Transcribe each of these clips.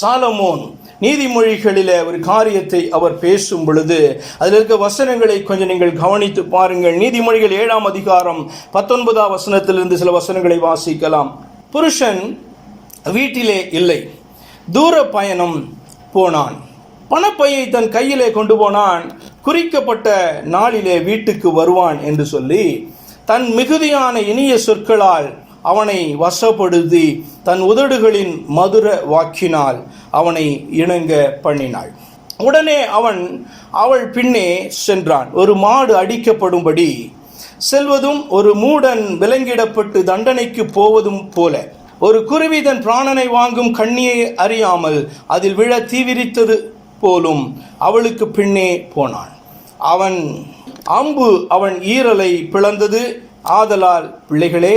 Solomon நீதிமொழிகளில் ஒரு காரியத்தை அவர் பேசும் பொழுது அதில் இருக்க வசனங்களை கொஞ்சம் நீங்கள் கவனித்து பாருங்கள். நீதிமொழிகள் ஏழாம் அதிகாரம் பத்தொன்பதாம் வசனத்திலிருந்து சில வசனங்களை வாசிக்கலாம். புருஷன் வீட்டிலே இல்லை. தூர பயணம் போனான். பணப்பையை தன் கையிலே கொண்டு போனான். குறிக்கப்பட்ட நாளிலே வீட்டுக்கு வருவான் என்று சொல்லி தன் மிகுதியான இனிய சொற்களால் அவனை வசப்படுத்தி தன் உதடுகளின் மதுர வாக்கினால் அவனை இணங்க பண்ணினாள். உடனே அவன் அவள் பின்னே சென்றான். ஒரு மாடு அடிக்கப்படும்படி செல்வதும் ஒரு மூடன் விலங்கிடப்பட்டு தண்டனைக்கு போவதும் போல. ஒரு குருவி தன் பிராணனை வாங்கும் கண்ணியை அறியாமல் அதில் விழ தீவிரித்தது போலும் அவளுக்கு பின்னே போனான். அவன் அம்பு அவன் ஈரலை பிளந்தது. ஆதலால் பிள்ளைகளே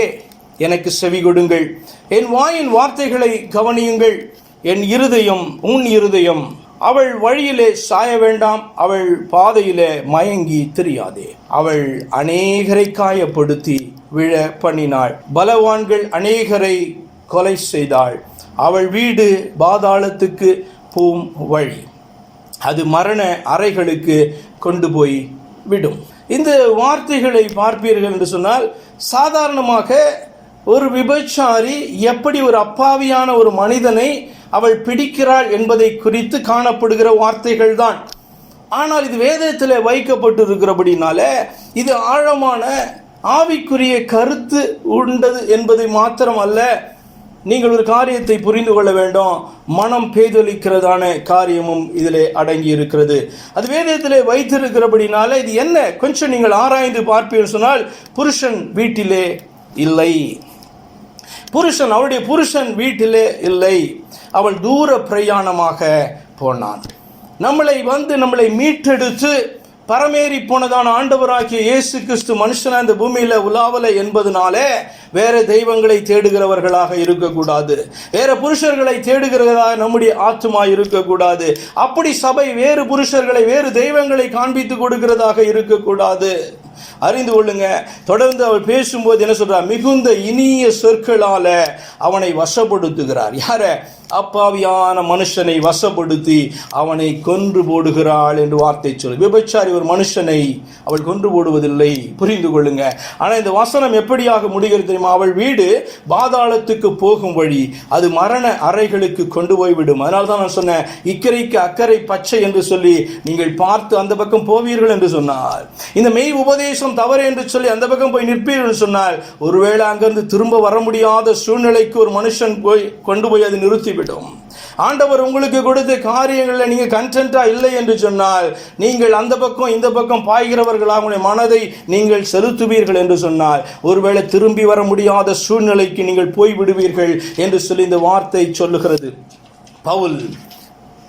எனக்கு செவி கொடுங்கள். என் வாயின் வார்த்தைகளை கவனியுங்கள். என் இருதயம் உன் இருதயம் அவள் வழியிலே சாய வேண்டாம். அவள் பாதையிலே மயங்கி தெரியாதே. அவள் அநேகரை காயப்படுத்தி விழ பண்ணினாள். பலவான்கள் அநேகரை கொலை செய்தாள். அவள் வீடு பாதாளத்துக்கு பூம் வழி. அது மரண அறைகளுக்கு கொண்டு போய் விடும். இந்த வார்த்தைகளை பார்ப்பீர்கள் என்று சொன்னால் சாதாரணமாக ஒரு விபச்சாரி எப்படி ஒரு அப்பாவியான ஒரு மனிதனை அவள் பிடிக்கிறாள் என்பதை குறித்து காணப்படுகிற வார்த்தைகள் தான் ஆனால் இது வேதத்தில் வைக்கப்பட்டிருக்கிறபடினால இது ஆழமான ஆவிக்குரிய கருத்து உண்டது என்பதை அல்ல நீங்கள் ஒரு காரியத்தை புரிந்து கொள்ள வேண்டும். மனம் பேதலிக்கிறதான காரியமும் இதிலே அடங்கி இருக்கிறது அது வேதத்திலே வைத்திருக்கிறபடினால இது என்ன? கொஞ்சம் நீங்கள் ஆராய்ந்து பார்ப்பீர்கள் சொன்னால் புருஷன் வீட்டிலே இல்லை. புருஷன் அவளுடைய புருஷன் வீட்டிலே இல்லை. அவள் தூர பிரயாணமாக போனான். நம்மளை வந்து நம்மளை மீட்டெடுத்து பரமேறி போனதான ஆண்டவராகிய இயேசு கிறிஸ்து மனுஷன இந்த பூமியில உலாவல என்பதனாலே வேற தெய்வங்களை தேடுகிறவர்களாக இருக்கக்கூடாது. வேற புருஷர்களை தேடுகிறதாக நம்முடைய ஆத்மா இருக்கக்கூடாது. அப்படி சபை வேறு புருஷர்களை வேறு தெய்வங்களை காண்பித்து கொடுக்கிறதாக இருக்கக்கூடாது. அறிந்து கொள்ளுங்க. தொடர்ந்து அவர் பேசும்போது என்ன சொல்றார் மிகுந்த இனிய சொற்களால அவனை வசப்படுத்துகிறார். யார? அப்பாவியான மனுஷனை வசப்படுத்தி அவனை கொன்று போடுகிறாள் என்று வார்த்தை சொல்லு. விபச்சாரி ஒரு மனுஷனை அவள் கொன்று போடுவதில்லை. புரிந்து கொள்ளுங்க. ஆனால் இந்த வசனம் எப்படியாக முடிகிறது தெரியுமா? அவள் வீடு பாதாளத்துக்கு போகும் வழி. அது மரண அறைகளுக்கு கொண்டு போய் விடும் அதனால தான் நான் சொன்னேன் இக்கரைக்கு அக்கறை பச்சை என்று சொல்லி நீங்கள் பார்த்து அந்த பக்கம் போவீர்கள் என்று சொன்னார். இந்த மெய் உபதேசம் தவறு என்று சொல்லி அந்த பக்கம் போய் நிற்பீர்கள் என்று சொன்னால் ஒருவேளை அங்கிருந்து திரும்ப வர முடியாத சூழ்நிலைக்கு ஒரு மனுஷன் போய் கொண்டு போய் அது போய்விடும் ஆண்டவர் உங்களுக்கு கொடுத்த காரியங்களில் நீங்க கண்டென்ட்டா இல்லை என்று சொன்னால் நீங்கள் அந்த பக்கம் இந்த பக்கம் பாய்கிறவர்களாக உங்களுடைய மனதை நீங்கள் செலுத்துவீர்கள் என்று சொன்னால் ஒருவேளை திரும்பி வர முடியாத சூழ்நிலைக்கு நீங்கள் போய் விடுவீர்கள் என்று சொல்லி இந்த வார்த்தை சொல்லுகிறது. பவுல்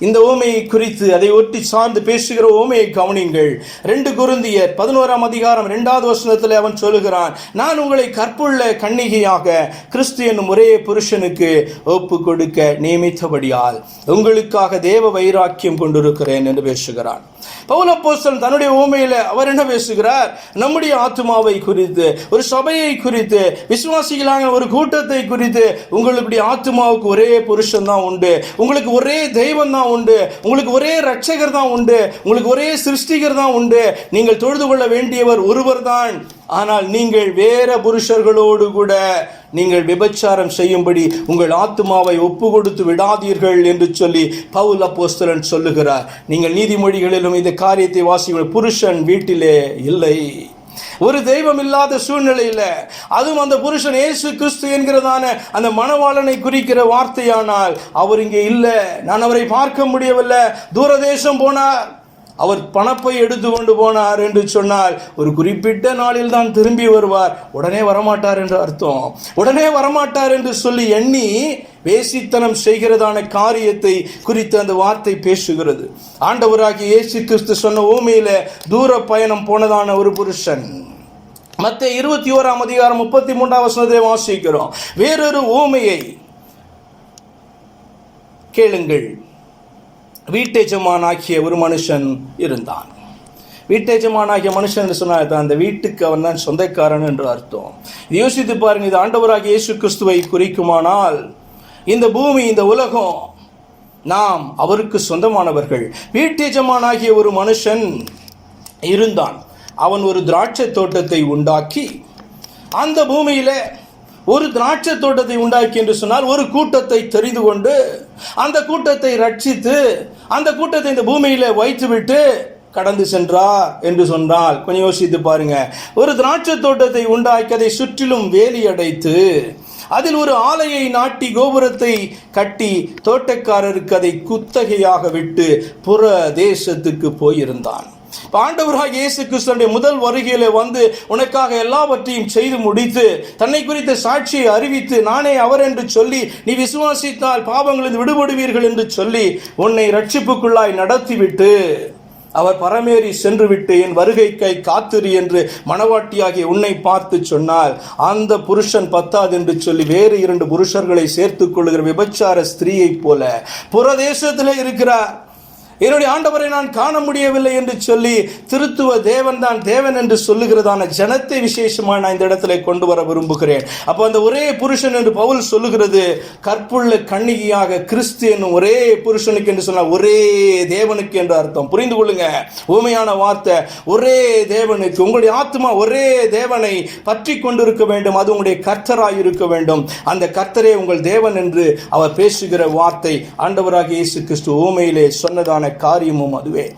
இந்த ஓமையை குறித்து அதை ஒட்டி சார்ந்து பேசுகிற ஓமையை கவனிங்கள் ரெண்டு குருந்தியர் பதினோராம் அதிகாரம் இரண்டாவது வசனத்தில் அவன் சொல்லுகிறான் நான் உங்களை கற்புள்ள கன்னிகையாக கிறிஸ்து என்னும் ஒரே புருஷனுக்கு ஒப்பு கொடுக்க நியமித்தபடியால் உங்களுக்காக தேவ வைராக்கியம் கொண்டிருக்கிறேன் என்று பேசுகிறான். பௌலப்போஸ்தலன் தன்னுடைய ஓமையில அவர் என்ன பேசுகிறார்? நம்முடைய ஆத்மாவை குறித்து ஒரு சபையை குறித்து விசுவாசிகளான ஒரு கூட்டத்தை குறித்து உங்களுடைய ஆத்மாவுக்கு ஒரே புருஷன் தான் உண்டு. உங்களுக்கு ஒரே தெய்வம் தான் உண்டு. உங்களுக்கு ஒரே ரட்சகர் தான் உண்டு. உங்களுக்கு ஒரே சிருஷ்டிகர் தான் உண்டு. நீங்கள் தொழுது கொள்ள வேண்டியவர் ஒருவர் தான் ஆனால் நீங்கள் வேற புருஷர்களோடு கூட நீங்கள் விபச்சாரம் செய்யும்படி உங்கள் ஆத்மாவை ஒப்பு கொடுத்து விடாதீர்கள் என்று சொல்லி பவுல் அப்போஸ்தலன் சொல்லுகிறார். நீங்கள் நீதிமொழிகளிலும் இந்த காரியத்தை வாசிங்கள் புருஷன் வீட்டிலே இல்லை. ஒரு தெய்வம் இல்லாத சூழ்நிலையில் அதுவும் அந்த புருஷன் இயேசு கிறிஸ்து என்கிறதான அந்த மணவாளனை குறிக்கிற வார்த்தையானால் அவர் இங்கே இல்லை. நான் அவரை பார்க்க முடியவில்லை. தூரதேசம் போனார். அவர் பணப்பை எடுத்து கொண்டு போனார் என்று சொன்னால் ஒரு குறிப்பிட்ட நாளில் தான் திரும்பி வருவார். உடனே வரமாட்டார் என்று அர்த்தம். உடனே வரமாட்டார் என்று சொல்லி எண்ணி வேசித்தனம் செய்கிறதான காரியத்தை குறித்து அந்த வார்த்தை பேசுகிறது. ஆண்டவராகி இயேசு கிறிஸ்து சொன்ன ஓமையில தூர பயணம் போனதான ஒரு புருஷன். மற்ற இருபத்தி ஓராம் அதிகாரம் முப்பத்தி மூன்றாம் வசனத்தை வாசிக்கிறோம். வேறொரு ஓமையை கேளுங்கள். வீட்டெஜமானாகிய ஒரு மனுஷன் இருந்தான். வீட்டெஜமானாகிய மனுஷன் என்று சொன்னால் அந்த வீட்டுக்கு அவன் தான் சொந்தக்காரன் என்று அர்த்தம். யோசித்து பாருங்க இது ஆண்டவராக இயேசு கிறிஸ்துவை குறிக்குமானால் இந்த பூமி இந்த உலகம் நாம் அவருக்கு சொந்தமானவர்கள். வீட்டெஜமானாகிய ஒரு மனுஷன் இருந்தான். அவன் ஒரு திராட்சை தோட்டத்தை உண்டாக்கி அந்த பூமியில ஒரு திராட்சை தோட்டத்தை உண்டாக்கி என்று சொன்னால் ஒரு கூட்டத்தை தெரிந்து கொண்டு அந்த கூட்டத்தை ரட்சித்து அந்த கூட்டத்தை இந்த பூமியில வைத்துவிட்டு கடந்து சென்றார் என்று சொன்னால் கொஞ்சம் யோசித்து பாருங்க. ஒரு திராட்சை தோட்டத்தை உண்டாக்கி அதை சுற்றிலும் வேலி அடைத்து அதில் ஒரு ஆலையை நாட்டி கோபுரத்தை கட்டி தோட்டக்காரருக்கு அதை குத்தகையாக விட்டு புற தேசத்துக்கு போயிருந்தான். ஆண்டவராக இயேசு கிறிஸ்தனுடைய முதல் வருகையில வந்து உனக்காக எல்லாவற்றையும் செய்து முடித்து தன்னை குறித்த சாட்சியை அறிவித்து நானே அவர் என்று சொல்லி நீ விசுவாசித்தால் பாவங்களில் விடுபடுவீர்கள் என்று சொல்லி உன்னை ரட்சிப்புக்குள்ளாய் நடத்திவிட்டு அவர் பரமேறி சென்று விட்டு என் வருகைக்கை காத்திரு என்று மணவாட்டியாகிய உன்னை பார்த்து சொன்னால் அந்த புருஷன் பத்தாது என்று சொல்லி வேறு இரண்டு புருஷர்களை சேர்த்துக் கொள்கிற விபச்சார ஸ்திரீயைப் போல புறதேசத்திலே இருக்கிறார். என்னுடைய ஆண்டவரை நான் காண முடியவில்லை என்று சொல்லி திருத்துவ தேவன் தான் தேவன் என்று சொல்லுகிறதான ஜனத்தை விசேஷமாக நான் இந்த இடத்துல கொண்டு வர விரும்புகிறேன். அப்போ அந்த ஒரே புருஷன் என்று பவுல் சொல்லுகிறது கற்புள்ள கண்ணிகையாக கிறிஸ்து என்னும் ஒரே புருஷனுக்கு என்று சொன்னால் ஒரே தேவனுக்கு என்று அர்த்தம். புரிந்து கொள்ளுங்க. ஊமையான வார்த்தை ஒரே தேவனுக்கு உங்களுடைய ஆத்மா ஒரே தேவனை பற்றி கொண்டிருக்க வேண்டும். அது உங்களுடைய கர்த்தராய் இருக்க வேண்டும். அந்த கர்த்தரே உங்கள் தேவன் என்று அவர் பேசுகிற வார்த்தை ஆண்டவராக இயேசு கிறிஸ்து ஓமையிலே சொன்னதான காரியமும் அதுவே.